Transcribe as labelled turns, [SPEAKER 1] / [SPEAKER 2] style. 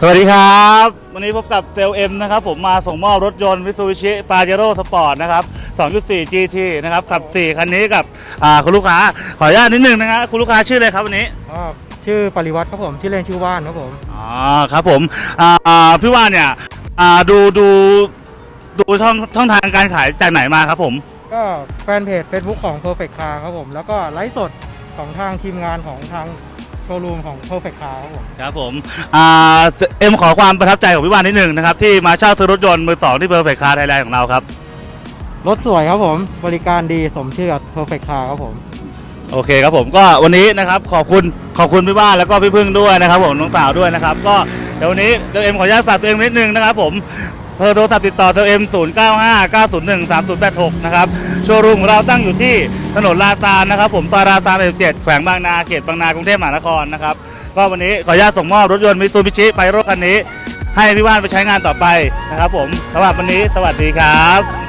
[SPEAKER 1] สวัสดีครับ วันนี้พบกับเซลเอ็มนะครับ ผมมาส่งมอบรถยนต์วิ t ู b ิชิปาเจโร่สปอร์ตนะครับ 2.4 GT นะครับ ขับ 4 คันนี้กับอ่าคุณลูกค้า ขออนุญาตนิดนึงนะฮะคุณลูกค้าชื่ออะไรครับวันนี้
[SPEAKER 2] ก็ชื่อปริวัติครับผมชื่อเล่นชื่อว่านครับผม
[SPEAKER 1] อ๋อครับผมอ่าพี่ว่านเนี่ยอ่าดูดูดูช่องช่องทางการขายจากไหนมาครับผม
[SPEAKER 2] ก็แฟนเพจ Facebook ของ Perfect Car ครับผม แล้วก็ไลฟ์สดของทางทีมงานของทางโชว์รูมของ Perfect Car ครับผม
[SPEAKER 1] ครับผมอ่าเอ็มขอความประทับใจของพี่ว่านนิดนึงนะครับ ที่มาเช่าซื้อรถยนต์มือสองที่ Perfect Car Thailand ของเราครับ
[SPEAKER 2] รถสวยครับผม บริการดีสมชื่อกับ Perfect Car ครับผม
[SPEAKER 1] โอเคครับผมก็วันนี้นะครับขอบคุณขอบคุณพี่บ้านแล้วก็พี่พึ่งด้วยนะครับผมน้องสาวด้วยนะครับ ก็เดี๋ยววันนี้เตัวเอ็มขออนุญาตฝากตัวเองนิดนึงนะครับผม เบอร์โทรศัพท์ติดต่อเตัวเอ็ม0 9 5 9 0 1 3 0 8 6นะครับโชว์รูมของเราตั้งอยู่ที่ถนนลาซานนะครับผมซอยลาซานเจ็ดแขวงบางนาเขตบางนากรุงเทพมหานครนะครับก็วันนี้ขออนุญาตส่งมอบรถยนต์มิตซูบิชิไปรถคันนี้ ให้พี่ว่านไปใช้งานต่อไปนะครับผมสำหรับวันนี้สวัสดีครับ